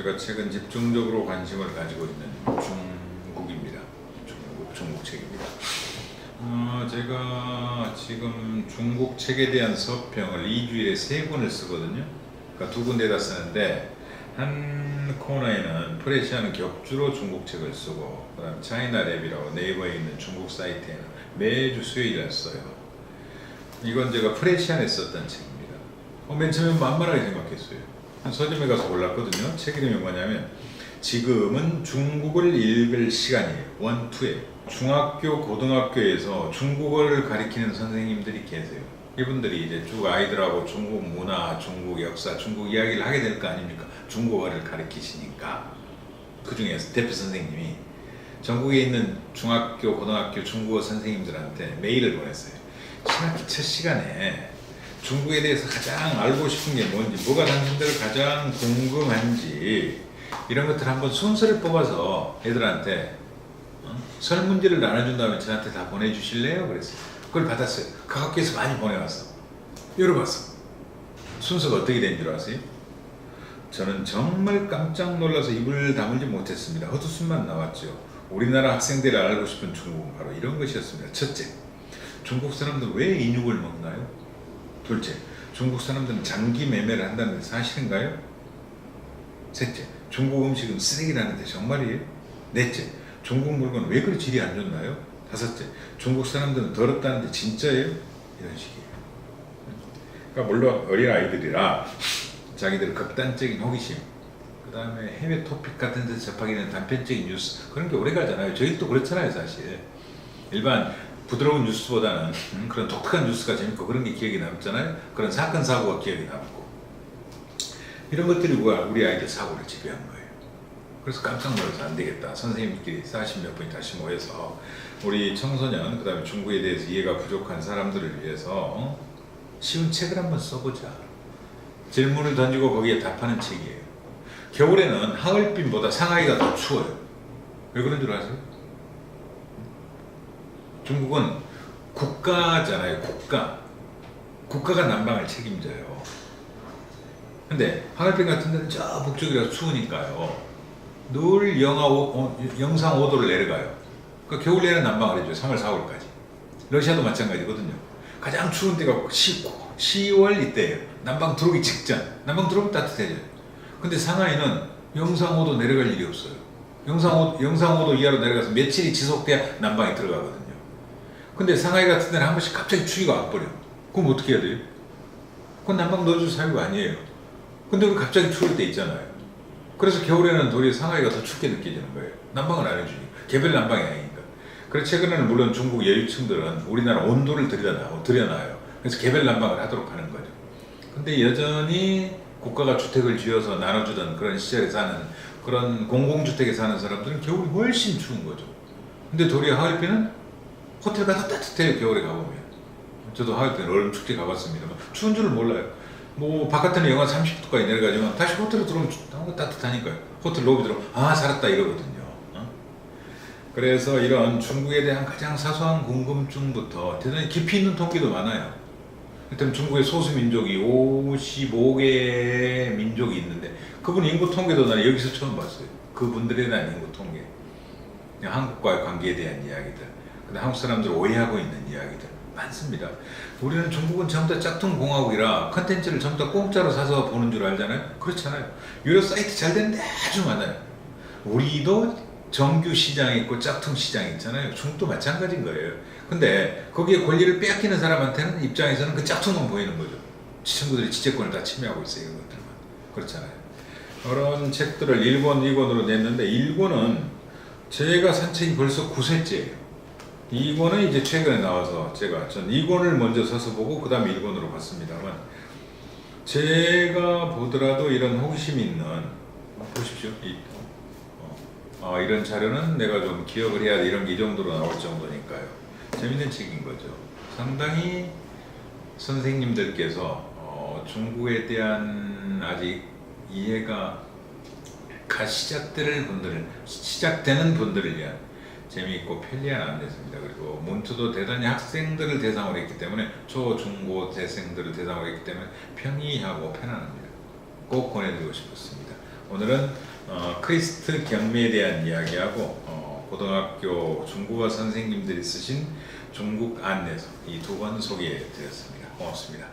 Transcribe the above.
제가 최근 집중적으로 관심을 가지고 있는 중국입니다. 중국, 중국 책입니다. 어, 제가 지금 중국 책에 대한 서평을 2주일에 세 권을 쓰거든요. 그러니까 두 군데 다 쓰는데 한 코너에는 프레시아는 격주로 중국 책을 쓰고 그다음 차이나 랩이라고 네이버에 있는 중국 사이트에는 매주 수요일에 써요. 이건 제가 프레시안에 썼던 책입니다. 어, 맨 처음에 만만하게 생각했어요. 한 서점에 가서 골랐거든요. 책 이름이 뭐냐면 지금은 중국을 읽을 시간이에요. 원투에 중학교, 고등학교에서 중국어를 가리키는 선생님들이 계세요. 이분들이 이제 쭉 아이들하고 중국 문화, 중국 역사, 중국 이야기를 하게 될 거 아닙니까? 중국어를 가리키시니까 그 중에서 대표 선생님이 전국에 있는 중학교, 고등학교 중국어 선생님들한테 메일을 보냈어요. 신학기 첫 시간에 중국에 대해서 가장 알고 싶은 게 뭔지, 뭐가 당신들 가장 궁금한지 이런 것들 한번 순서를 뽑아서 애들한테 어? 설문지를 나눠준 다음에 저한테 다 보내주실래요? 그랬어요. 그걸 받았어요. 그 학교에서 많이 보내왔어. 열어봤어. 순서가 어떻게 된 줄 아세요? 저는 정말 깜짝 놀라서 입을 다물지 못했습니다. 헛웃음만 나왔죠. 우리나라 학생들이 알고 싶은 중국은 바로 이런 것이었습니다. 첫째, 중국 사람들은 왜 인육을 먹나요? 둘째, 중국 사람들은 장기 매매를 한다는 데 사실인가요? 셋째, 중국 음식은 쓰레기라는데 정말이에요? 넷째, 중국 물건 왜 그리 질이 안 좋나요? 다섯째, 중국 사람들은 더럽다는데 진짜예요? 이런 식이에요. 그러니까 물론 어린 아이들이라 자기들 극단적인 호기심, 그 다음에 해외 토픽 같은 데서 접하게 되는 단편적인 뉴스 그런 게 오래 가잖아요. 저희도 그렇잖아요, 사실. 일반 부드러운 뉴스보다는 음, 그런 독특한 뉴스가 재밌고 그런 게 기억에 남잖아요. 그런 사건 사고가 기억에 남고 이런 것들이 우리 아이들 사고를 지배한 거예요. 그래서 깜짝 놀라서 안 되겠다. 선생님끼리 40몇 분이 다시 모여서 우리 청소년 그다음에 중국에 대해서 이해가 부족한 사람들을 위해서 어? 쉬운 책을 한번 써보자. 질문을 던지고 거기에 답하는 책이에요. 겨울에는 하얼빈보다 상하이가 더 추워요. 왜 그런 줄 아세요? 중국은 국가잖아요, 국가. 국가가 난방을 책임져요. 근데 하얼빈 같은 데는 저 북쪽이라서 추우니까요. 늘 영하 오, 어, 영상 5도를 내려가요. 그러니까 겨울 내내 난방을 해줘요. 3월, 4월까지. 러시아도 마찬가지거든요. 가장 추운 때가 10, 10 월 이때예요. 난방 들어오기 직전. 난방 들어오면 따뜻해져요. 근데 상하이는 영상 5도 내려갈 일이 없어요. 영상 5, 영상 5도 이하로 내려가서 며칠이 지속돼야 난방이 들어가거든요. 근데 상하이 같은 데는 한 번씩 갑자기 추위가 와버려. 그럼 어떻게 해야 돼요? 그건 난방 넣어줄 사유가 아니에요. 근데 왜 갑자기 추울 때 있잖아요. 그래서 겨울에는 도리어 상하이가 더 춥게 느껴지는 거예요. 난방을 안 해주니. 개별 난방이 아니니까. 그래서 최근에는 물론 중국 여유층들은 우리나라 온도를 들여놔요. 들여놔요. 그래서 개별 난방을 하도록 하는 거죠. 근데 여전히 국가가 주택을 지어서 나눠주던 그런 시절에 사는 그런 공공주택에 사는 사람들은 겨울이 훨씬 추운 거죠. 근데 도리어 하얼빈은 호텔 가도 따뜻해요. 겨울에 가보면. 저도 하얼빈 얼음 축제 가봤습니다만 추운 줄을 몰라요. 뭐 바깥에는 영하 30도까지 내려가지만 다시 호텔로 들어오면 너무 따뜻하니까요. 호텔 로비 들어오면 아 살았다 이러거든요. 어? 그래서 이런 중국에 대한 가장 사소한 궁금증부터 대단히 깊이 있는 통계도 많아요. 일단 중국의 소수 민족이 55개 민족이 있는데 그분 인구 통계도 나는 여기서 처음 봤어요. 그분들에 대한 인구 통계. 한국과의 관계에 대한 이야기들. 근데 한국 사람들 오해하고 있는 이야기들 많습니다. 우리는 중국은 전부 다 짝퉁 공화국이라 컨텐츠를 전부 다 공짜로 사서 보는 줄 알잖아요. 그렇잖아요. 유료 사이트 잘 되는데 아주 많아요. 우리도 정규 시장 있고 짝퉁 시장 있잖아요. 중국도 마찬가지인 거예요. 근데 거기에 권리를 빼앗기는 사람한테는 입장에서는 그 짝퉁만 보이는 거죠. 친구들이 지재권을 다 침해하고 있어요. 이런 것들만. 그렇잖아요. 그런 책들을 1권, 2권으로 냈는데 1권은 제가 산 책이 벌써 9세째예요. 2권은 이제 최근에 나와서 제가 전 2권을 먼저 서서 보고 그 다음에 1권으로 봤습니다만 제가 보더라도 이런 호기심 있는 보십시오. 이, 어, 아, 이런 자료는 내가 좀 기억을 해야 돼. 이런 게 이 정도로 나올 정도니까요. 재밌는 책인 거죠. 상당히 선생님들께서 어, 중국에 대한 아직 이해가 가 시작될 분들, 시작되는 분들을 위한 재미있고 편리한 안내서입니다. 그리고 몬트도 대단히 학생들을 대상으로 했기 때문에 초, 중, 고, 대생들을 대상으로 했기 때문에 편의하고 편안합니다. 꼭 권해드리고 싶었습니다. 오늘은 어, 크리스트 경매에 대한 이야기하고 어, 고등학교 중국어 선생님들이 쓰신 중국 안내서 이 두 권 소개해 드렸습니다. 고맙습니다.